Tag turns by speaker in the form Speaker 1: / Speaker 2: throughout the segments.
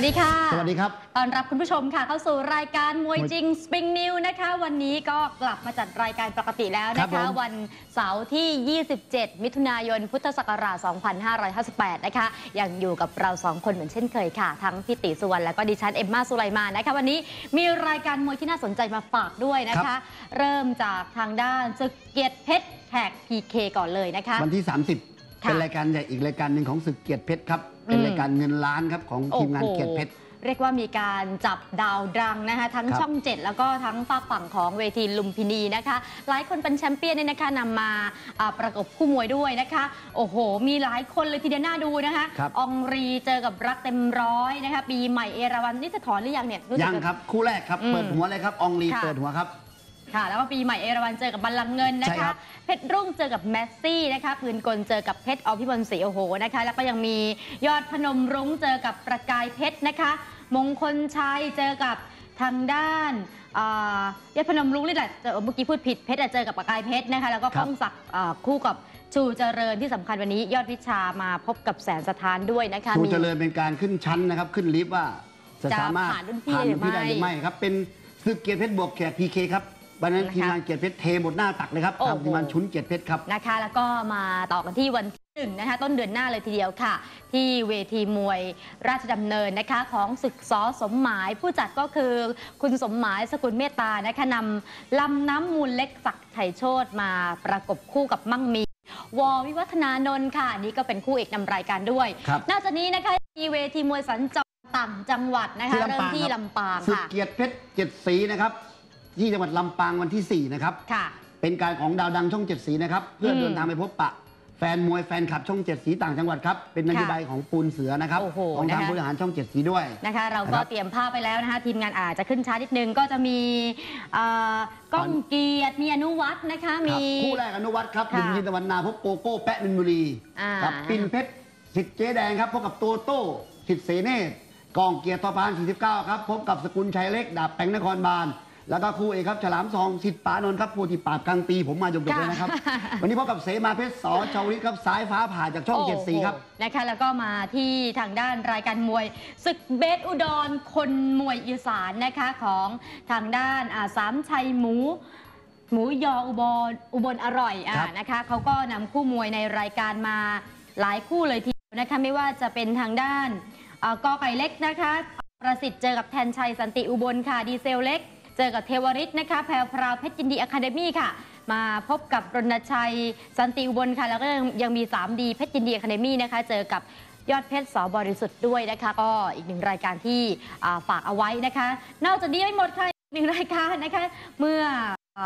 Speaker 1: สวัสดีค่ะ
Speaker 2: สวัสดีครับ
Speaker 1: ต้อนรับคุณผู้ชมค่ะ เข้าสู่รายการมวยจริง Spring New นะคะ วันนี้ก็กลับมาจัดรายการปกติแล้ว
Speaker 2: ครั
Speaker 1: นะ
Speaker 2: บ
Speaker 1: คะ
Speaker 2: ผม
Speaker 1: วันเสาร์ที่ 27 มิถุนายน พุทธศักราช 2558 นะคะ ยังอยู่กับเราสองคนเหมือนเช่นเคยค่ะ ทั้งพี่ติสุวรรณและก็ดิฉันเอ็มมาสุไลมานนะคะ วันนี้มีรายการมวยที่น่าสนใจมาฝากด้วยนะคะ เริ่มจากทางด้านศึกเกียรติเพชรแท็ก PK ก่อนเลยนะคะ
Speaker 2: วันที่ 30
Speaker 1: ค่ะ
Speaker 2: เป็นรายการใหญ่อีกรายการหนึ่งของศึกเกียรติเพชรครับ เป็น
Speaker 1: อืม
Speaker 2: รายการเงินล้านครับของทีมงาน
Speaker 1: โอ้โห
Speaker 2: เกียรติเพชร
Speaker 1: เรียกว่ามีการจับดาวดังนะคะทั้ง
Speaker 2: ครับ
Speaker 1: ช่อง 7 แล้วก็ทั้งฝากฝั่งของเวทีลุมพินีนะคะ หลายคนเป็นแชมเปี้ยนเนี่ยนะคะนำมาอ่าประกบคู่มวยด้วยนะคะ โอ้โห มีหลายคนเลยทีเดียวน่าดูนะคะ
Speaker 2: ครับ
Speaker 1: อองรีเจอกับรักเต็มร้อยนะคะ ปีใหม่เอราวันนี่จะถอนหรือยังเนี่ยสึก
Speaker 2: ยังครับ คู่แรกครับ
Speaker 1: อืม
Speaker 2: เปิดหัวเลยครับอองลี
Speaker 1: ค่ะ
Speaker 2: เปิดหัวครับ
Speaker 1: ค่ะ แล้วก็ปีใหม่เอราวันเจอกับบัลลังก์เงินนะ
Speaker 2: ใช่ครั
Speaker 1: คะ
Speaker 2: บ
Speaker 1: เพชรรุ่งเจอกับแมสซี่นะคะปืนกลเจอกับเพชรอภิมลศรีโอโหนะคะ แล้วก็ยังมียอดพนมรุ้งเจอกับประกายเพชรนะคะ มงคลชัยเจอกับทางด้านอ่ายอดพนมรุ้งนี่แหละเจอเมื่อกี้พูดผิดเพชรอะเจอกับประกายเพชรนะคะ แล้วก็
Speaker 2: ครับ
Speaker 1: ก้องศักดิ์อ่าคู่กับชูเจริญที่สำคัญวันนี้ ยอดวิชามาพบกับแสนสถานด้วยนะคะ
Speaker 2: ชู
Speaker 1: มี
Speaker 2: เจริญเป็นการขึ้นชั้นนะครับ ขึ้นลิฟต์ว่าจะ
Speaker 1: จะ
Speaker 2: สามารถ
Speaker 1: ผ่านรุ่นพี่
Speaker 2: ผ่านรุ่นพี่
Speaker 1: ได้
Speaker 2: ได้
Speaker 1: ห
Speaker 2: ห
Speaker 1: รื
Speaker 2: รืออ
Speaker 1: ไม่
Speaker 2: ไม่ครับ เป็นศึกเกียรติเพชรบวกแขกพีเคครับ วันนั้น
Speaker 1: นะคะ
Speaker 2: ทีมงานเกียรติเพชรเทหมดหน้าตักเลยครับ
Speaker 1: โอ้โห
Speaker 2: ทางทีมงานชุนเกียรติเพชรครับ
Speaker 1: นะคะ แล้วก็มาต่อกันที่วันที่หนึ่งนะคะต้นเดือนหน้าเลยทีเดียวค่ะ ที่เวทีมวยราชดำเนินนะคะของศึกซอสมหมาย ผู้จัดก็คือคุณสมหมายสกุลเมตตานะคะนำลำน้ำมูลเล็กศักดิ์ไทยโชตมาประกบคู่กับมั่งมีวอวิวัฒนานนท์ค่ะนี่ก็เป็นคู่เอกนำรายการด้วย
Speaker 2: ครับ
Speaker 1: นอกจากนี้นะคะมีเวทีมวยสัญจรต่างจังหวัดนะคะ
Speaker 2: ที่ลำ
Speaker 1: เริ่ม
Speaker 2: ปาง
Speaker 1: ที่
Speaker 2: ครับ
Speaker 1: ลำปาง
Speaker 2: ศึก
Speaker 1: ค่ะ
Speaker 2: เกียรติเพชรเจ็ดสีนะครับ ที่จังหวัดลำปางวันที่ 4 นะครับ
Speaker 1: ค่ะ
Speaker 2: เป็นการของดาวดังช่องเจ็ดสีนะครับ เพื่ออ
Speaker 1: ม
Speaker 2: เดินทางไปพบปะ แฟนมวยแฟนคลับช่องเจ็ดสีต่างจังหวัดครับ เป็นนโยบายของปูนเสือนะครับ
Speaker 1: โอ้โห
Speaker 2: ของทาง
Speaker 1: นะคะ
Speaker 2: บริหารช่องเจ็ดสีด้วย
Speaker 1: นะคะ เรา
Speaker 2: ค
Speaker 1: ก็
Speaker 2: รับ
Speaker 1: เตรียมภาพไปแล้วนะคะ ทีมงานอาจจะขึ้นช้านิดนึงก็จะมีเอ่อกล้องเกียรติมีอนุวัฒน์นะคะ
Speaker 2: ค
Speaker 1: มี
Speaker 2: รับคู่แรกอนุวัฒน์ครับ
Speaker 1: ค่ะ
Speaker 2: ลุงยินตะวันนาพบโกโก้แปะมินบุรี
Speaker 1: อ่า
Speaker 2: ครับปินเพชรสิทธิ์เจ๊แดงครับพบกับโตโต้สิทธิ์เสเนตกองเกียรติทอพาน49 ครับพบกับสกุลชัยเล็กดาบแปงนครบาล แล้วก็คู่เอกครับฉลามทองสิทธิ์ปานนท์ครับผู้ที่ปราบกลางปีผมมาหยกๆเลยนะครับ วันนี้พบกับเสมาเพชรสอชาวลิตครับสายฟ้าผ่าจากช่องเจ็ดสีครับ
Speaker 1: โอ้โหนะคะแล้วก็มาที่ทางด้านรายการมวยศึกเบสอุดรคนมวยอีสานนะคะของทางด้านอ่าสามชัยหมูหมูยออุบลอุบลอร่อยอ่า
Speaker 2: ครับ
Speaker 1: นะคะเขาก็นำคู่มวยในรายการมาหลายคู่เลยทีเดียวนะคะไม่ว่าจะเป็นทางด้านอ่ากอไก่เล็กนะคะ ประสิทธิ์เจอกับแทนชัยสันติอุบลค่ะดีเซลเล็กเจอกับเทวริศนะคะแพรวพราวเพชรยินดีอะคาเดมี่ค่ะ มาพบกับรณชัย สันติอุบลค่ะ แล้วก็ยังมี 3D เพชรยินดีอะคาเดมี่นะคะ เจอกับยอดเพชรสอบริสุทธิ์ด้วยนะคะ ก็อีกหนึ่งรายการที่ฝากเอาไว้นะคะ นอกจากนี้ไม่หมดค่ะอีกหนึ่งรายการนะคะ เมื่ออ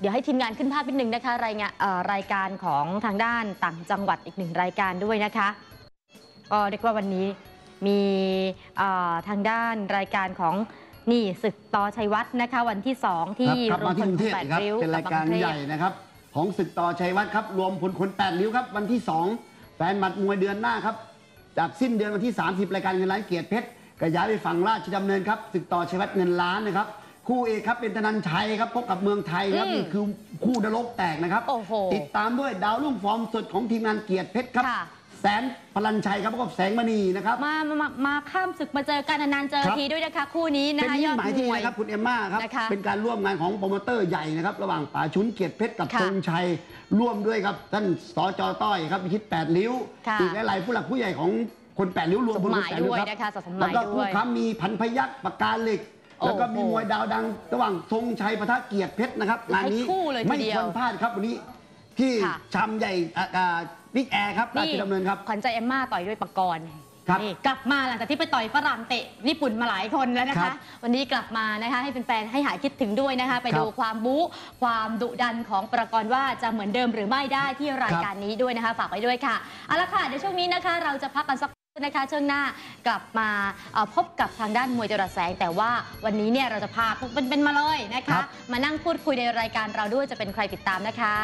Speaker 1: เดี๋ยวให้ทีมงานขึ้นภาพนิดนึงนะคะ รายงานรายการของทางด้านต่างจังหวัดอีกหนึ่งรายการด้วยนะคะก็เรียกว่าวันนี้มีทางด้านรายการของ นี่ศึกต่อชัยวัฒน์นะคะ วันที่ 2 ที่
Speaker 2: ครับกลับมาที่กรุงเทพ
Speaker 1: แปด
Speaker 2: อีกครับ
Speaker 1: ริ้ว
Speaker 2: เป็นรายการ
Speaker 1: บงทพ
Speaker 2: ใหญ่นะครับ ของศึกต่อชัยวัฒน์ครับ รวมพลคนแปดริ้วครับ วันที่ 2 แฟนหมัดมวยเดือนหน้าครับ จากสิ้นเดือนวันที่ 30 รายการเงินล้านเกียรติเพชรกระย้ายไปฝั่งราชดำเนินครับศึกต่อชัยวัฒน์เงินล้านนะครับ คู่เอกครับเป็นธนันชัยครับพบกับเมืองไทยครับ
Speaker 1: อืม
Speaker 2: นี่คือคู่นรกแตกนะครับ
Speaker 1: โอ้โห
Speaker 2: ติดตามด้วยดาวรุ่งฟอร์มสดของทีมงานเกียรติเพชรครับ
Speaker 1: ค่ะ
Speaker 2: แสนพลันชัยครับพบกับแสงมณีนะครับ
Speaker 1: มามามามาข้ามศึกมาเจอกันนานๆเจอ
Speaker 2: ครับ
Speaker 1: ทีด้วยนะคะคู่นี้นะ
Speaker 2: เป็น
Speaker 1: คะ
Speaker 2: นิ
Speaker 1: ย
Speaker 2: มิ
Speaker 1: อ
Speaker 2: ต
Speaker 1: ด
Speaker 2: หมายที่
Speaker 1: มวย
Speaker 2: นะครับคุณเอมม่าครับ
Speaker 1: นะคะ
Speaker 2: เป็นการร่วมงานของโปรโมเตอร์ใหญ่นะครับระหว่างป๋าชุนเกียรติเพชรกับ
Speaker 1: ค่ะ
Speaker 2: ธงชัย ร่วมด้วยครับท่านสจต้อยครับพิชิตแปดริ้ว
Speaker 1: ค่ะ
Speaker 2: อีกหลายๆผู้หลักผู้ใหญ่ของคนแปดริ้วรวม
Speaker 1: สม
Speaker 2: พล
Speaker 1: ห
Speaker 2: คน
Speaker 1: มาย
Speaker 2: แปดริ้ว
Speaker 1: ด้วย
Speaker 2: ครับ
Speaker 1: นะคะสมหมาย
Speaker 2: แล้วก็
Speaker 1: ด้
Speaker 2: คู่
Speaker 1: วย
Speaker 2: ค้ำมีพันพยักษ์ปากกาเหล็ก
Speaker 1: โอ้โห
Speaker 2: แล้วก็มีมวยดาวดัง ระหว่างธงชัยปะทะเกียรติเพชรนะครับงานนี้
Speaker 1: ให้คู่เลยที
Speaker 2: ไม่
Speaker 1: เดียว
Speaker 2: ควรพลาดครับวันนี้ที่
Speaker 1: ค่ะ
Speaker 2: ชามใหญ่ บิ๊กแอร์ครับราชดำเนินครับ
Speaker 1: ขวัญใจเอมม่าต่อยด้วยปากกรณ์
Speaker 2: ครับ
Speaker 1: นี่กลับมาหลังจากที่ไปต่อยฝรั่งเตะญี่ปุ่นมาหลายคนแล้วนะ
Speaker 2: ครั
Speaker 1: คะ
Speaker 2: บ
Speaker 1: วันนี้กลับมานะคะให้เป็นแฟนๆให้หายคิดถึงด้วยนะคะ ไป
Speaker 2: ครับ
Speaker 1: ดูความบู๊ความดุดันของประกรณ์ว่าจะเหมือนเดิมหรือไม่ได้ที่รายการนี้ด้วยนะคะ ฝากไว้ด้วยค่ะเอาละค่ะเดี๋ยวช่วงนี้นะคะ เราจะพักกันสักครู่นะคะช่วงหน้ากลับมาเอ่อพบกับทางด้านมวยจระแสง แต่ว่าวันนี้เนี่ยเราจะพาเป็นเป็นๆมาเลยนะ
Speaker 2: ครั
Speaker 1: คะ
Speaker 2: บ
Speaker 1: มานั่งพูดคุยในรายการเราด้วยจะเป็นใครติดตามนะคะ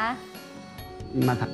Speaker 2: มาทั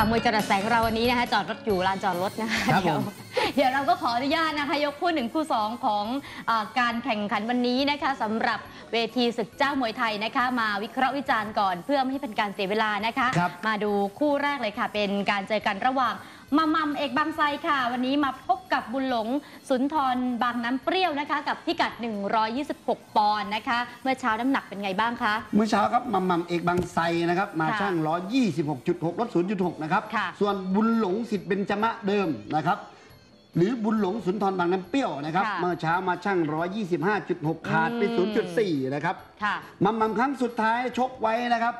Speaker 2: ก
Speaker 1: ค่ะมวยจระแสงเราวันนี้นะคะจอดรถอยู่ลานจอดรถนะคะ
Speaker 2: ครับ
Speaker 1: เดี๋ยว
Speaker 2: ผม
Speaker 1: เดี๋ยวเราก็ขออนุญาตนะคะ ยกคู่หนึ่งคู่สองของอาการแข่งขันวันนี้นะคะสำหรับเวทีศึกเจ้ามวยไทยนะคะ มาวิเคราะห์วิจารณ์ก่อนเพื่อไม่ให้เป็นการเสียเวลานะคะ
Speaker 2: ครับ
Speaker 1: มาดูคู่แรกเลยค่ะ เป็นการเจอกันระหว่างมัมมัมเอกบางไทรค่ะ วันนี้มาพบ กับบุญหลงสุนทรบางน้ำเปรี้ยวนะคะ กับพิกัด 126 ปอนด์นะคะ เมื่อเช้าน้ำหนักเป็นไงบ้างคะ
Speaker 2: เมื่อเช้าครับมัมมัมเอกบางไทรนะครับ มา
Speaker 1: ค่ะ
Speaker 2: ช่าง 126.6ลด0.6 นะครับ
Speaker 1: ค่ะ
Speaker 2: ส่วนบุญหลงสิทธิ์เบญจมะเดิมนะครับ หรือบุญหลงสุนทรบางน้ำเปรี้ยวนะครับ
Speaker 1: ค่ะ
Speaker 2: เมื่อเช้ามาช่าง 125.6 ขาดไป
Speaker 1: อืม
Speaker 2: 0.4 นะครับ
Speaker 1: ค่ะ
Speaker 2: มัมมัมครั้งสุดท้ายชกไว้นะครับ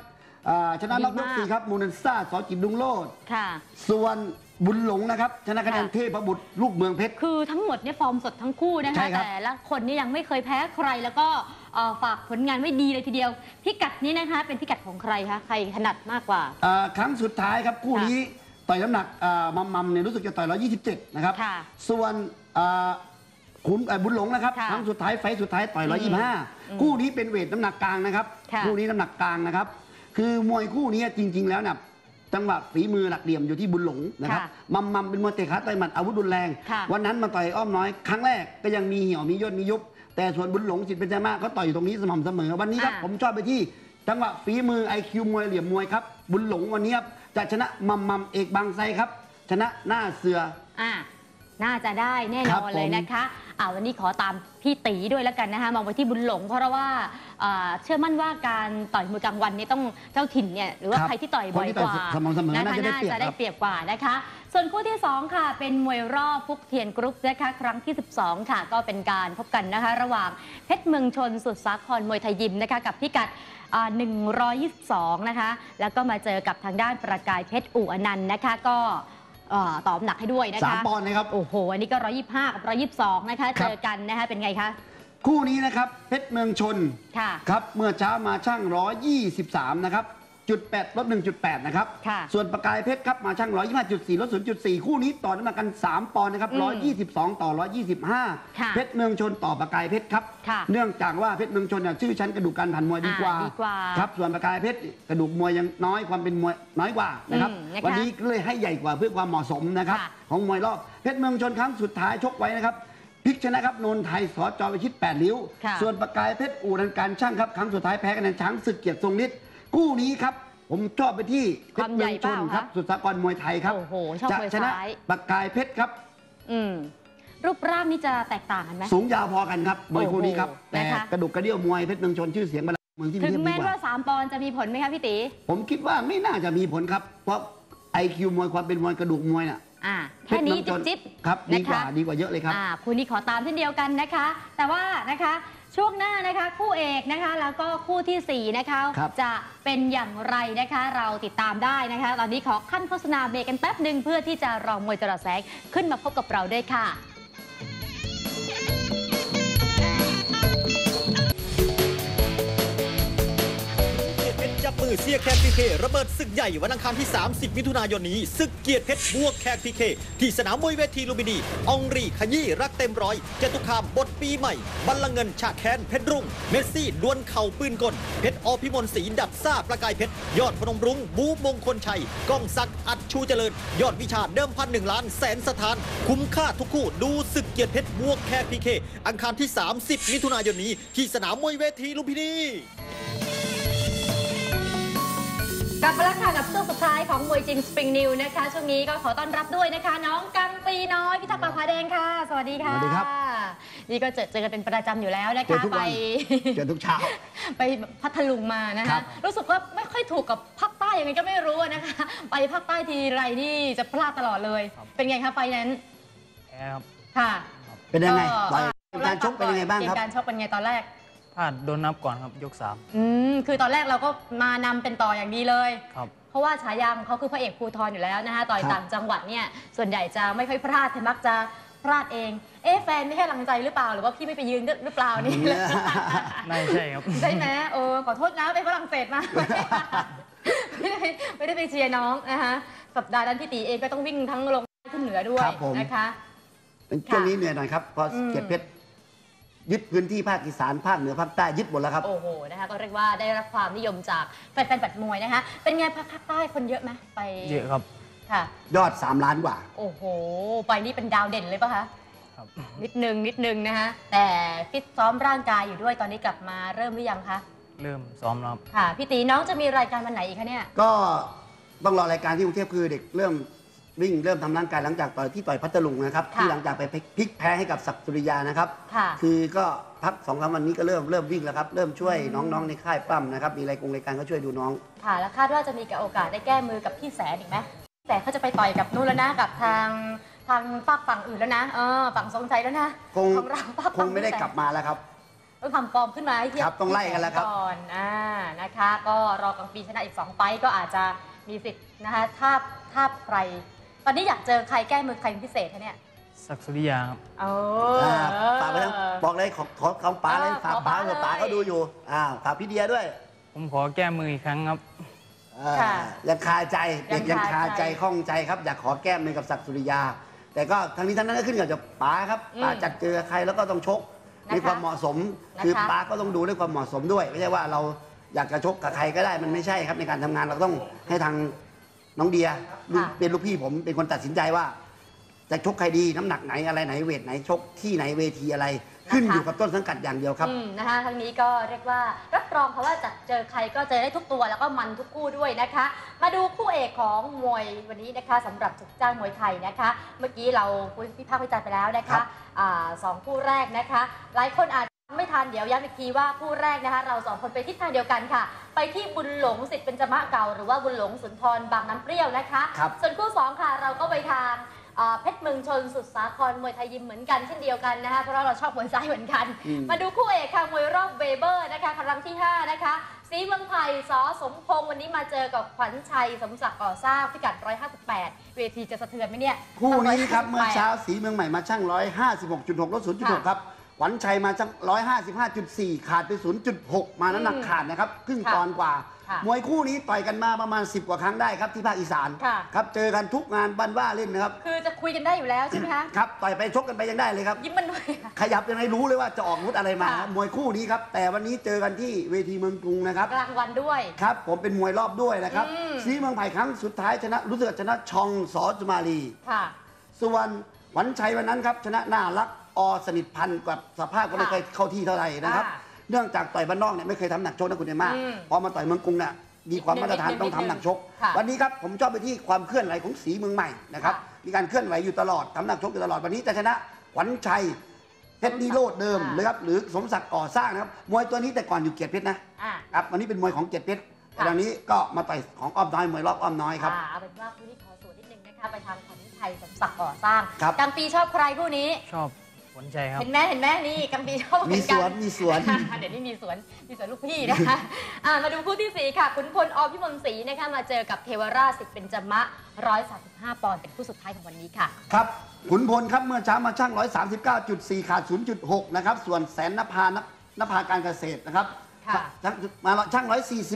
Speaker 2: อ่าชนะรอบยก
Speaker 1: ดีมาก
Speaker 2: สี่ครับมูนันซ่าสอจิตดุงโลด
Speaker 1: ค่ะ
Speaker 2: ส่วน บุญหลงนะครับชนะคะแนน
Speaker 1: ค่ะ
Speaker 2: เทพบุตรลูกเมืองเพชร
Speaker 1: คือทั้งหมดเนี่ยฟอร์มสดทั้งคู่นะ
Speaker 2: ใช่
Speaker 1: คะ
Speaker 2: ครับ
Speaker 1: แต่ละคนนี่ยังไม่เคยแพ้ใครแล้วก็เอ่อฝากผลงานไว้ดีเลยทีเดียว พิกัดนี้นะคะ เป็นพิกัดของใครคะใครถนัดมากกว่า
Speaker 2: อ่าครั้งสุดท้ายครับคู่นี้ต่อยน้ำหนักอ่ามัมมัมเนี่ยรู้สึกจะต่อย 127 นะครับ
Speaker 1: ค่ะ
Speaker 2: ส่วนอ่าคุณเอ่อบุญหลงนะครับ
Speaker 1: ค่ะ
Speaker 2: ครั้งสุดท้ายไฟต์สุดท้ายต่อย
Speaker 1: อืม
Speaker 2: 125 คู่นี้เป็นเวทน้ำหนักกลางนะครับ
Speaker 1: ค่ะ
Speaker 2: คู่นี้น้ำหนักกลางนะครับ คือมวยคู่นี้จริง ๆ แล้วเนี่ย จังหวะฝีมือหลักเหลี่ยมอยู่ที่บุญหลงนะครับ
Speaker 1: ค่ะ
Speaker 2: มัมมัมเป็นมวยเตะขาต่อยหมัดอาวุธรุนแรง
Speaker 1: ค่ะ
Speaker 2: วันนั้นมาต่อยอ้อมน้อยครั้งแรกก็ยังมีเหี่ยวมีย่นมียุบ แต่ส่วนบุญหลงสิทธิ์เป็นใจมากเขาต่อยอยู่ตรงนี้สม่ำเสมอ วันนี้ครับ
Speaker 1: อ่า
Speaker 2: ผมชอบไปที่จังหวะฝีมือไอคิวมวยเหลี่ยมมวยครับบุญหลงวันนี้ครับจะชนะมัมมัมเอกบางไทรครับ ชนะหน้าเสือ
Speaker 1: อ่าน่าจะได้แน่
Speaker 2: ครั
Speaker 1: น
Speaker 2: บ
Speaker 1: อนเลย
Speaker 2: ผม
Speaker 1: นะคะอ่าวันนี้ขอตามพี่ตีด้วยแล้วกันนะคะมองไปที่บุญหลงเพราะว่าอ่า เชื่อมั่นว่าการต่อยมวยกลางวันนี้ต้องเจ้าถิ่นเนี่ยหรือว่า
Speaker 2: ครับ
Speaker 1: ใครที่ต่อยบ่อย
Speaker 2: คนที่
Speaker 1: ก
Speaker 2: ต่อย
Speaker 1: ว่า
Speaker 2: สม่ำเสมอ
Speaker 1: นะคะ
Speaker 2: น่าจะได้เปรียบ
Speaker 1: น่าจะได้
Speaker 2: ครับ
Speaker 1: เปรียบกว่านะคะ ส่วนคู่ที่ 2 ค่ะ เป็นมวยรอบฟุกเทียนกรุ๊ปนะคะครั้งที่ 12 ค่ะ ก็เป็นการพบกันนะคะ ระหว่างเพชรเมืองชนสุดสาครมวยไทยยิมนะคะกับพิกัดอ่า122 นะคะ แล้วก็มาเจอกับทางด้านประกายเพชรอู่อนันต์นะคะ ก็เอ่อตอบหนักให้ด้วยนะคะ
Speaker 2: สามปอนด์นะครับ
Speaker 1: โอ้โห อันนี้ก็ 125 กับ 122 นะคะ
Speaker 2: ครั
Speaker 1: เจ
Speaker 2: บ
Speaker 1: อกันนะคะ เป็นไงคะ
Speaker 2: คู่นี้นะครับเพชรเมืองชน
Speaker 1: ค่ะ
Speaker 2: ครับเมื่อเช้ามาช่าง 123 นะครับจุด8ลด1.8นะครับ
Speaker 1: ค่ะ
Speaker 2: ส่วนประกายเพชรครับมาช่าง125.4ลด0.4คู่นี้ต่อน้ำหนักกัน3ปอนด์นะครับ
Speaker 1: อืม
Speaker 2: 122ต่อ
Speaker 1: ค่ะ
Speaker 2: 125เพชรเมืองชนต่อประกายเพชรครับ
Speaker 1: ค่ะ
Speaker 2: เนื่องจากว่าเพชรเมืองชนเนี่ยชื่อชั้นกระดูกการผ่านมวยดีกว่า
Speaker 1: อ่าดีกว่า
Speaker 2: ครับส่วนประกายเพชรกระดูกมวยยังน้อยความเป็นมวยน้อยกว่านะครับ
Speaker 1: อืมนะคะ
Speaker 2: วันนี้ก็เลยให้ใหญ่กว่าเพื่อความเหมาะสมนะครับ
Speaker 1: ค่ะ
Speaker 2: ของมวยรอบเพชรเมืองชนครั้งสุดท้ายชกไว้นะครับ พลิกชนะครับนนทไทยสอจอวิชิต8ริ้ว
Speaker 1: ค่ะ
Speaker 2: ส่วนประกายเพชรอู่นันการช่างครับครั้งสุดท้ายแพ้คะแนนช้างศึกเกียรติทรงฤทธิ์กู้นี้ครับ ผมชอบไปที่เพ
Speaker 1: ควา
Speaker 2: ช
Speaker 1: ม
Speaker 2: ร
Speaker 1: ให
Speaker 2: เมื
Speaker 1: ญ่
Speaker 2: องชน
Speaker 1: เปล่า
Speaker 2: ครับ
Speaker 1: คะ
Speaker 2: สุดสากรมวยไทยครับ
Speaker 1: โอ้โหชอบ
Speaker 2: จะ
Speaker 1: มวย
Speaker 2: ชนะ
Speaker 1: ซ้าย
Speaker 2: ประกายเพชรครับ
Speaker 1: อืมรูปร่างนี่จะแตกต่างกันไหม
Speaker 2: สูงยาวพอกันครับมวยคู่นี้ครับ
Speaker 1: โอ้โห
Speaker 2: แต่
Speaker 1: นะคะ
Speaker 2: กระดูกกระเดี่ยวมวยเพชรเมืองชนชื่อเสียงบรรดาเมืองที่มี
Speaker 1: ถึง
Speaker 2: เทียบดี
Speaker 1: แม้
Speaker 2: ก
Speaker 1: ว่า
Speaker 2: ว่า
Speaker 1: 3 ปอนด์จะมีผลไหมคะพี่ตี
Speaker 2: ผมคิดว่าไม่น่าจะมีผลครับ เพราะไอคิวมวยความเป็นมวยกระดูกมวยน่ะ
Speaker 1: อ่า
Speaker 2: เพ
Speaker 1: แค่
Speaker 2: ชร
Speaker 1: นี้
Speaker 2: เมืองช
Speaker 1: จิ๊บ
Speaker 2: น
Speaker 1: จิ๊บ
Speaker 2: ครับดี
Speaker 1: นะ
Speaker 2: กว่า
Speaker 1: คะ
Speaker 2: ดีกว่าเยอะเลยครับ
Speaker 1: อ่าคู่นี้ขอตามเช่นเดียวกันนะคะ แต่ว่านะคะช่วงหน้านะคะ คู่เอกนะคะ แล้วก็คู่ทีสี่4นะคะ
Speaker 2: ครับ
Speaker 1: จะเป็นอย่างไรนะคะ เราติดตามได้นะคะ ตอนนี้ขอขั้นโฆษณาเบรกกันแป๊บหนึ่งเพื่อที่จะรอมวยจระแสงขึ้นมาพบกับเราด้วยค่ะ
Speaker 3: เชรจับมือเสียแขกพีเคระเบิดศึกใหญ่วันอังคารที่ 30 มิถุนายนนี้ศึกเกียรติเพชรบวกแขกพีเคที่สนามมวยเวทีลุมพินีอองรีขยี้รักเต็มร้อยเจตุคามบทปีใหม่บัลลังก์เงินฉากแค้นเพชรรุ่ง เมสซี่ดวลเข่าปืนกล เพชรอพิมลศรีดัดซ่าประกายเพชรยอดพนมรุ้งบูมงคลชัยก้องศักดิ์อัดชูเจริญ ยอดวิชาเดิมพันหนึ่งล้านแสนสถาน คุ้มค่าทุกคู่ดูศึกเกียรติเพชรบวกแขกพีเคอังคารที่ 30 มิถุนายนนี้ที่สนามมวยเวทีลุมพินี
Speaker 1: กลับมาแล้วค่ะกับช่วงสุดท้ายของมวยจริงสปริงนิวนะคะ ช่วงนี้ก็ขอต้อนรับด้วยนะคะ น้องกังปีน้อยพิทักษ์ปากผาแดงค่ะ สวัสดีค่ะ
Speaker 2: สวัสดีครับ
Speaker 1: นี่ก็เจอเจอกันเป็นประจำอยู่แล้วนะ
Speaker 2: เจอ
Speaker 1: คะ
Speaker 2: ทุก
Speaker 1: ไป
Speaker 2: วันเจอทุกเช้า
Speaker 1: ไปพัทลุงมานะ
Speaker 2: ครั
Speaker 1: คะ
Speaker 2: บ
Speaker 1: รู้สึกว่าไม่ค่อยถูกกับภาคใต้ยังไงก็ไม่รู้นะคะ ไปภาคใต้ทีไรนี่จะพลาดตลอดเลยเป็นไงคะไฟนั้น
Speaker 4: แพ้ครับ
Speaker 1: ค่ะ
Speaker 2: เป็นยังไง
Speaker 1: ก็
Speaker 2: ต่อยเกมการชกเป็นยังไงบ้างครับ
Speaker 1: เกมการชกเป็นไงตอนแรก
Speaker 4: พ ลาดโดนนับก่อนครับยกสาม
Speaker 1: อืมคือตอนแรกเราก็มานำเป็นต่ออย่างดีเลย
Speaker 4: ครับ
Speaker 1: เพราะว่าฉายาของเขาคือพระเอกภูทรอยู่แล้วนะคะต่อย
Speaker 2: ครับ
Speaker 1: ต่างจังหวัดเนี่ยส่วนใหญ่จะไม่ค่อยพลาดแต่มักจะพลาดเอง เอ๊ะแฟนไม่ให้กำลังใจหรือเปล่า หรือว่าพี่ไม่ไปยืนหรือเปล่านี่
Speaker 4: น่าจะใช่ครับ
Speaker 1: ใช่ไหมเออขอโทษนะไปฝรั่งเศสมาไม่ได้ไม่ได้ไปเชียร์น้องนะคะสัปดาห์นั้นพี่ตีเองก็ต้องวิ่งทั้งลงใต้ขึ้นเหนือด้วย
Speaker 2: ครับผม
Speaker 1: นะคะ
Speaker 2: ช่วงนี้เหนื่อยหน่อยครับเพอ
Speaker 1: อืม
Speaker 2: เกียรติเพชร ยึดพื้นที่ภาคอีสานภาคเหนือภาคใต้ยึดหมดแล้วครับ
Speaker 1: โอ้โหนะคะก็เรียกว่าได้รับความนิยมจากแฟนๆบัดมวยนะคะเป็นไงภาคใต้คนเยอะไหมไป
Speaker 4: เยอะครับ
Speaker 1: อค่ะ
Speaker 2: ยอด 3 ล้านกว่า
Speaker 1: โอ้โห ไปนี่เป็นดาวเด่นเลยปะคะ
Speaker 4: ครับ
Speaker 1: นิดนึงนิดนึงนะคะแต่ฟิตซ้อมร่างกายอยู่ด้วยตอนนี้กลับมาเริ่มหรือยังคะ
Speaker 4: เริ่มซ้อมแล้วครับ
Speaker 1: ค่ะพี่ตีน้องจะมีรายการวันไหนอีกคะเนี่ย
Speaker 2: ก็ต้องรอรายการที่กรุงเทพคือเด็กเริ่ม วิ่งเริ่มทำร่างกายหลังจากต่อยที่ต่อยพัทลุงนะครับ
Speaker 1: ค่ะ
Speaker 2: ที่หลังจากไปพลิกแพ้ให้กับศักดิ์สุริยานะครับ
Speaker 1: ค่ะ
Speaker 2: คือก็พักสองสามวันนี้ก็เริ่มเริ่มวิ่งแล้วครับเริ่มช่วยน้องๆในค่ายปั้มนะครับมีรายกงรายการก็ช่วยดูน้อง
Speaker 1: ค่ะ แล้วคาดว่าจะมีโอกาสได้แก้มือกับพี่แสนอีกไหมพี่แสนเขาจะไปต่อยกับนู่นแล้วนะกับทางทางฝากฝั่งอื่นแล้วนะเออฝั่งทรงใจแล้วนะ
Speaker 2: คง
Speaker 1: ของเราฝาก
Speaker 2: ค
Speaker 1: ฝั่
Speaker 2: งไม่ได้
Speaker 1: พี่แสน
Speaker 2: กลับมาแล้วครับ
Speaker 1: ต้องทำฟอร์มขึ้นมาให้เทียบ
Speaker 2: ครับต้องไล่กันแล้วครับ
Speaker 1: ก่อนอ่านะคะ ก็รอกลางปีชนะอีก2ไฟต์ก็อาจจะมีสิทธิ์นะคะถ้าถ้าใคร ตอนนี้อยากเจอใครแก้มือใครเป็นพิเศษคะเนี่ย
Speaker 4: ศักดิ์สุริยาครับ
Speaker 1: โอ้
Speaker 2: อ่าฝากไปทั้งบอกเลยขอขอคำป๋าเลย
Speaker 1: เออ
Speaker 2: ฝาก
Speaker 1: ขอ
Speaker 2: ป๋า
Speaker 1: ป๋า
Speaker 2: เผื่อป๋า
Speaker 1: เลย
Speaker 2: เขาดูอยู่อ่าฝากพี่เดียด้วย
Speaker 4: ผมขอแก้มืออีกครั้งครับ
Speaker 2: อ่า
Speaker 1: ค่ะ
Speaker 2: ยังคาใจเด็ก
Speaker 1: ยั
Speaker 2: ยังง
Speaker 1: คา
Speaker 2: คา
Speaker 1: ใจ
Speaker 2: ใจข้องใจครับอยากขอแก้มือกับศักดิ์สุริยา แต่ก็ทั้งนี้ทั้งนั้นก็ขึ้นกับจะป๋าครับป๋า
Speaker 1: อืม
Speaker 2: จัดเจอใครแล้วก็ต้องชก
Speaker 1: นะคะ
Speaker 2: มีความเหมาะสม
Speaker 1: นะคะ
Speaker 2: คือป๋าก็ต้องดูด้วยความเหมาะสมด้วย ไม่ใช่ว่าเราอยากจะชกกับใครก็ได้มันไม่ใช่ครับในการทำงานเราต้องให้ทาง น้องเดียลูกเป็นลูกพี่ผมเป็นคนตัดสินใจว่า จะชกใครดีน้ำหนักไหนอะไรไหนเวทไหนชกที่ไหนเวทีอะไร ขึ้นอยู่กับต้นสังกัดอย่างเดียวครับ
Speaker 1: อืมนะคะทั้งนี้ก็เรียกว่ารับรองค่ะว่าจะเจอใครก็เจอได้ทุกตัวแล้วก็มันทุกคู่ด้วยนะคะ มาดูคู่เอกของมวยวันนี้นะคะสำหรับจุกจ้างมวยไทยนะคะ เมื่อกี้เราคุยพิพากษ์วิจารณ์ไปแล้วนะ
Speaker 2: ครั
Speaker 1: คะ
Speaker 2: บ
Speaker 1: อ่าสองคู่แรกนะคะ หลายคนอาจจะ ไม่ทันเดี๋ยวย้ำอีกทีว่าคู่แรกนะคะเราสองคนไปทิศทางเดียวกันค่ะ ไปที่บุญหลงสิทธิ์เป็นจมะเก่า หรือว่าบุญหลงสุนทรบางน้ำเปรี้ยวนะคะ
Speaker 2: ครับ
Speaker 1: ส่วนคู่สองค่ะเราก็ไปทางอ่าเพชรเมืองชนสุดสาครมวยไทยยิมเหมือนกันเช่นเดียวกันนะคะเพราะว่าเราชอบมวยซ้ายเหมือนกัน
Speaker 2: อืม
Speaker 1: มาดูคู่เอกค่ะมวยรอบเวเบอร์นะคะครั้งที่5นะคะสีเมืองไผ่สอสมพงษ์วันนี้มาเจอกับขวัญชัยสมศักดิ์ก่อสร้างพิกัด 158 เวทีจะสะเทือนไหมเนี่ย
Speaker 2: คู่นี้ครับ
Speaker 1: 158
Speaker 2: เมื่อเช้าสีเมืองใหม่มาช่าง 156.6ลด0.6 ครับ หวันชัยมาช่าง155.4 ขาดไป 0.6 มาน้ำหนักขาดนะครับ ครึ่ง
Speaker 1: ค่ะ
Speaker 2: ปอนด์กว่า
Speaker 1: ค่ะ
Speaker 2: มวยคู่นี้ต่อยกันมาประมาณ 10 กว่าครั้งได้ครับที่ภาคอีสาน
Speaker 1: ค่ะ
Speaker 2: ครับเจอกันทุกงานบ้านว่าเล่นนะครับ
Speaker 1: คือจะคุยกันได้อยู่แล้วใช่ไหมคะ
Speaker 2: ครับต่อยไปชกกันไปยังได้เลยครับ
Speaker 1: ยิ้มมันด้วยค่ะ
Speaker 2: ขยับยังไงรู้เลยว่าจะออกอาวุธอะไรมา
Speaker 1: ค่ะ
Speaker 2: มวยคู่นี้ครับ แต่วันนี้เจอกันที่เวทีเมืองกรุงนะครับ
Speaker 1: กลางวันด้วย
Speaker 2: ครับ ผมเป็นมวยรอบด้วยนะครับ
Speaker 1: อืม
Speaker 2: สีเมืองไผ่ครั้งสุดท้ายชนะรู้สึกจะชนะชองสอจุมาลี
Speaker 1: ค่ะ
Speaker 2: ส่วนหวันชัยวันนั้นครับ ชนะน่ารัก อสนิทพันธ์กับสภาพก็ไม่
Speaker 1: ค่ะ
Speaker 2: เคยเข้าที่เท่าไหร่นะครับ
Speaker 1: ค่ะ
Speaker 2: เนื่องจากต่อยบ้านนอกเนี่ยไม่เคยทำหนักชกนะคุณเอมาก
Speaker 1: อืม
Speaker 2: พอมาต่อยเมืองกรุงเนี่ยมีความมาตรฐาน
Speaker 1: นิดนึง
Speaker 2: ต้องทำหนักชก
Speaker 1: ค่ะ
Speaker 2: วันนี้ครับผมชอบไปที่ความเคลื่อนไหวของสีเมืองใหม่นะครับ
Speaker 1: ค่ะ
Speaker 2: มีการเคลื่อนไหวอยู่ตลอดทำหนักชกอยู่ตลอดวันนี้จะชนะหวันชัยเพชรนิโรธเดิม
Speaker 1: ค่ะ
Speaker 2: นะครับหรือสมศักดิ์ก่อสร้างนะครับมวยตัวนี้แต่ก่อนอยู่เกียรติเพชรนะ
Speaker 1: อะ
Speaker 2: ครับวันนี้เป็นมวยของเกียรติเพชรแต่
Speaker 1: ค่ะ
Speaker 2: ตอนนี้ก็มาต่อยของอ้อมน้อยมวยรอบอ้อมน้อยครับ
Speaker 1: อ่าเอาเป็นว่าคู่นี้ขอส่วนนิดนึงนะคะ ไปทางขวัญชัยสมศักดิ์ก่อสร้าง
Speaker 2: ครับ
Speaker 1: กลางปีชอบใครคู่นี้
Speaker 4: ชอบหวั นชัยครับ
Speaker 1: เห็นไหมเห็นไหมนี่กำปีชอบเห
Speaker 2: มี
Speaker 1: อน
Speaker 2: ส
Speaker 1: กัน
Speaker 2: วนมีสวน
Speaker 1: เดี๋ยวนี้มีสวนมีสวนลูกพี่นะคะอ่ามาดูคู่ที่สี่ค่ะขุนพลอพิมลศรีนะคะมาเจอกับเทวราชสิทธิ์เป็นจมะ135ปอนด์เป็นคู่สุดท้ายของวันนี้ค่ะ
Speaker 2: ครับขุนพลครับเมื่อเช้ามาช่าง 139.4 ขาด 0.6 นะครับ ส่วนแสนนภานนภาการเกษตรนะครับ
Speaker 1: ค่ะ
Speaker 2: ช่างมาช่าง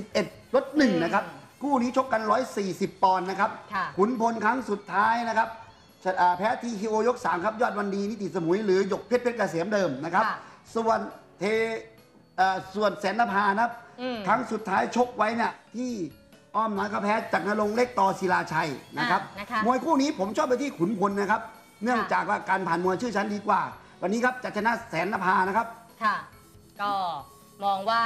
Speaker 2: 141ลดหนึ่งนะครับ คู่นี้ชกกัน 140 ปอนด์นะครับ
Speaker 1: ค่ะ
Speaker 2: ขุนพลครั้งสุดท้ายนะครับ ชอ่าแพ้ทีคิโอยก 3 ครับ ยอดวันดีนิติสมุยหรือหยกเพชรเพชรเกษมเดิมนะครับ
Speaker 1: ค่ะ
Speaker 2: ส่วนเทเอ่อส่วนแสนนภานะครับ
Speaker 1: อืม
Speaker 2: ครั้งสุดท้ายชกไว้เนี่ยที่อ้อมน้อยก็แพ้จากนรงค์เล็กต่อศิลาชัยนะครับ
Speaker 1: อะนะคะ
Speaker 2: มวยคู่นี้ผมชอบไปที่ขุนพลนะครับ เนื่องจากว่าการผ่านมวยชื่อชั้นดีกว่า วันนี้ครับจะชนะแสนนภานะครับ
Speaker 1: ค่ะ ก็มองว่า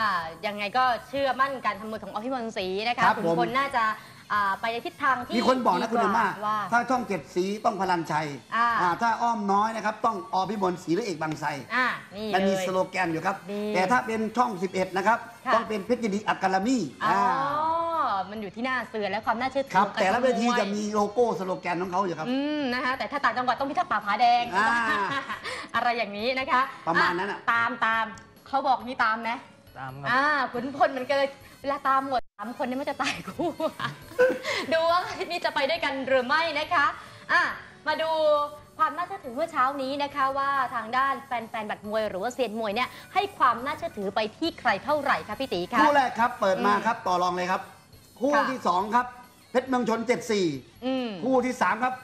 Speaker 1: ยังไงก็เชื่อมั่นการทำมวยของอภิมลศรีนะคะ
Speaker 2: ครับ
Speaker 1: ขุน
Speaker 2: ผม
Speaker 1: พลน่าจะ อ่าไปในทิศทางที่
Speaker 2: มีคนบอกนะคุณ
Speaker 1: ดี
Speaker 2: เอ็มมา
Speaker 1: ว่า
Speaker 2: ถ้าช่องเจ็ดสีต้องพลันชัย
Speaker 1: อ่า
Speaker 2: อ่าถ้าอ้อมน้อยนะครับ ต้องอพิมลศรีหรือเอกบางไทร
Speaker 1: อ่านี่
Speaker 2: มันมี
Speaker 1: เลย
Speaker 2: สโลแกนอยู่ครับ
Speaker 1: ดี
Speaker 2: แต่ถ้าเป็นช่อง 11 นะครับ
Speaker 1: ค่ะ
Speaker 2: ต้องเป็นเพชรยินดีอัคารามี
Speaker 1: อ๋อ
Speaker 2: อ่า
Speaker 1: มันอยู่ที่หน้าเสือและความน่าเชื่อถื
Speaker 2: ครับ
Speaker 1: ของการ
Speaker 2: แต่ละเวที
Speaker 1: มย
Speaker 2: จะมีโลโก้สโลแกนของเขาอยู่ครับ
Speaker 1: อืมนะคะแต่ถ้าต่างจังหวัดต้องพิทักษ์ป่าผาแดง
Speaker 2: อ่า
Speaker 1: อะไรอย่างนี้นะคะ
Speaker 2: ประมาณนั้นอะ
Speaker 1: ตามตามเขาบอกมีตามนะ
Speaker 4: ตามครับ
Speaker 1: อ่าขุนพลมันเกิด เวลาตามหมดสามคนนี่มันจะตายคู่ดูว่าอาทิตย์นี้จะไปด้วยกันหรือไม่นะคะอะมาดูความน่าเชื่อถือเมื่อเช้านี้นะคะว่าทางด้านแฟนๆบัตรมวยหรือว่าเซียนมวยเนี่ยให้ความน่าเชื่อถือไปที่ใครเท่าไหร่คะพี่ตีคะ
Speaker 2: คู่แรกครับ เปิดมา
Speaker 1: อืม
Speaker 2: ครับต่อรองเลยครับ คู่
Speaker 1: ค่ะ
Speaker 2: ที่2ครับเพชรเมืองชน74
Speaker 1: อืม
Speaker 2: คู่ที่3ครับ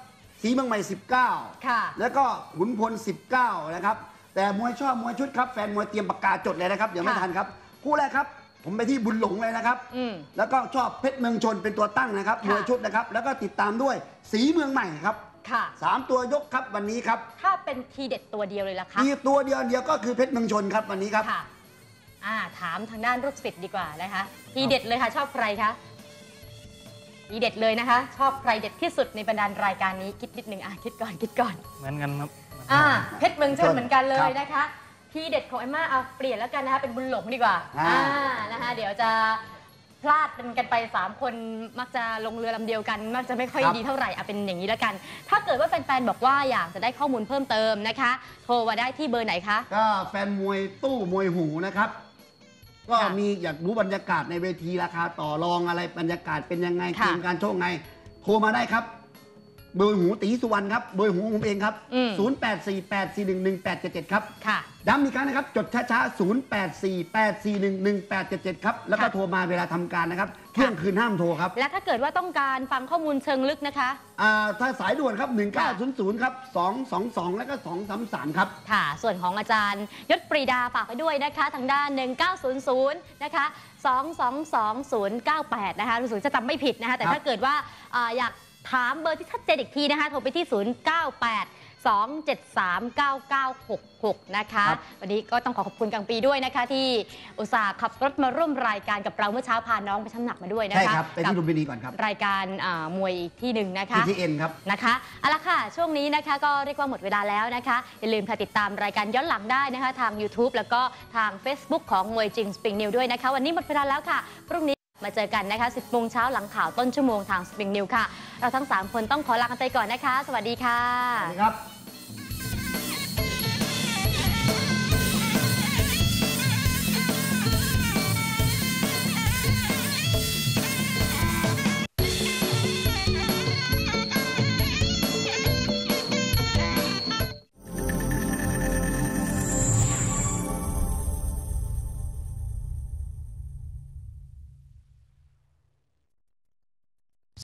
Speaker 2: สีเมืองใหม่ 19
Speaker 1: ค่ะ
Speaker 2: แล้วก็ขุนพล 19 นะครับ แต่มวยชอบมวยชุดครับ แฟนมวยเตรียมปากกาจดเลยนะครับ เดี๋ยวไม่
Speaker 1: ค่ะ
Speaker 2: ทันครับ คู่แรกครับ ผมไปที่บุญหลงเลยนะครับ
Speaker 1: อืม
Speaker 2: แล้วก็ชอบเพชรเมืองชนเป็นตัวตั้งนะครับ
Speaker 1: ค่ะ
Speaker 2: มวยชุดนะครับ แล้วก็ติดตามด้วยสีเมืองใหม่ครับ
Speaker 1: ค่ะ
Speaker 2: สามตัวยกครับวันนี้ครับ
Speaker 1: ถ้าเป็นทีเด็ดตัวเดียวเลยล่ะคะ
Speaker 2: มีตัวเดียวเดียวก็คือเพชรเมืองชนครับวันนี้ครับ
Speaker 1: ค่ะอ่าถามทางด้านลูกศิษย์ดีกว่านะคะ ทีเด็ดเลยค่ะ ชอบใครคะทีเด็ดเลยนะคะ ชอบใครเด็ดที่สุดในบรรดารายการนี้คิดนิดนึงอะคิดก่อนคิดก่อน
Speaker 4: เหมือนกันครับ
Speaker 1: อ่าเพชรเมืองชนเหมือนกันเล
Speaker 2: ครั
Speaker 1: ย
Speaker 2: บ
Speaker 1: นะคะ ทีเด็ดของเอมม่าเอาเปลี่ยนแล้วกันนะคะเป็นบุญหลงดีกว่า
Speaker 2: อ่า
Speaker 1: นะคะเดี๋ยวจะพลาดเป็นกันไปสามคนมักจะลงเรือลำเดียวกัน มักจะไม่ค่อยดีเท่าไหร่เอาเป็นอย่างนี้แล้วกัน ถ้าเกิดว่าแฟนๆบอกว่าอยากจะได้ข้อมูลเพิ่มเติมนะคะ โทรมาได้ที่เบอร์ไหนคะ
Speaker 2: ก็แฟนมวยตู้มวยหูนะครับ ก็
Speaker 1: ค่ะ
Speaker 2: มีอยากรู้บรรยากาศในเวทีราคาต่อรองอะไรบรรยากาศเป็นยังไง
Speaker 1: ค่ะ
Speaker 2: เกมการโชคไง โทรมาได้ครับ เบอร์หูตีสุวรรณครับ เบอร์หูผมเองครับ
Speaker 1: อืม
Speaker 2: 0848411877 ครับ
Speaker 1: ค่ะ
Speaker 2: ย้ำอีกครั้งนะครับ จดช้าๆ 0848411877 ครับ แล้วก็
Speaker 1: ค่ะ
Speaker 2: โทรมาเวลาทำการนะครับ เที่ยงคืนห้ามโทรครับ
Speaker 1: และถ้าเกิดว่าต้องการฟังข้อมูลเชิงลึกนะคะ
Speaker 2: อ่าถ้าสายด่วนครับ 1900 ครับ 222 แล้วก็ 233 ครับ
Speaker 1: ค่ะ ส่วนของอาจารย์ยศปรีดาฝากไปด้วยนะคะ ทางด้าน 1900 นะคะ 222-098 นะคะรู้สึกจะจำไม่ผิดนะคะ แต่
Speaker 2: ครับ
Speaker 1: ถ้าเกิดว่าอ่าอยาก ถามเบอร์ที่ชัดเจนอีกทีนะคะ โทรไปที่ 098 273 9966 นะคะ
Speaker 2: ครับ
Speaker 1: วันนี้ก็ต้องขอขอบคุณกังปีด้วยนะคะ ที่อุตส่าห์ขับรถมาร่วมรายการกับเราเมื่อเช้าพาน้องไปชั่งหนักมาด้วยนะ
Speaker 2: ใช่
Speaker 1: คะ
Speaker 2: ครับไป
Speaker 1: กั
Speaker 2: ที่ลุมพินีก่อนครับ
Speaker 1: รายการอ่ามวยอีกที่หนึ่งนะคะ
Speaker 2: TTN ครับ
Speaker 1: นะคะเอาละค่ะ ช่วงนี้นะคะก็เรียกว่าหมดเวลาแล้วนะคะ อย่าลืมค่ะติดตามรายการย้อนหลังได้นะคะ ทาง YouTube แล้วก็ทาง Facebook ของมวยจริงสปริงนิวด้วยนะคะ วันนี้หมดเวลาแล้วค่ะพรุ่งนี้ มาเจอกันนะคะ 10โมงเช้าหลังข่าวต้นชั่วโมงทางสปริงนิวค่ะ เราทั้ง 3 คนต้องขอลากันไปก่อนนะคะ สวัสดีค่ะ
Speaker 2: สวัสดีครับ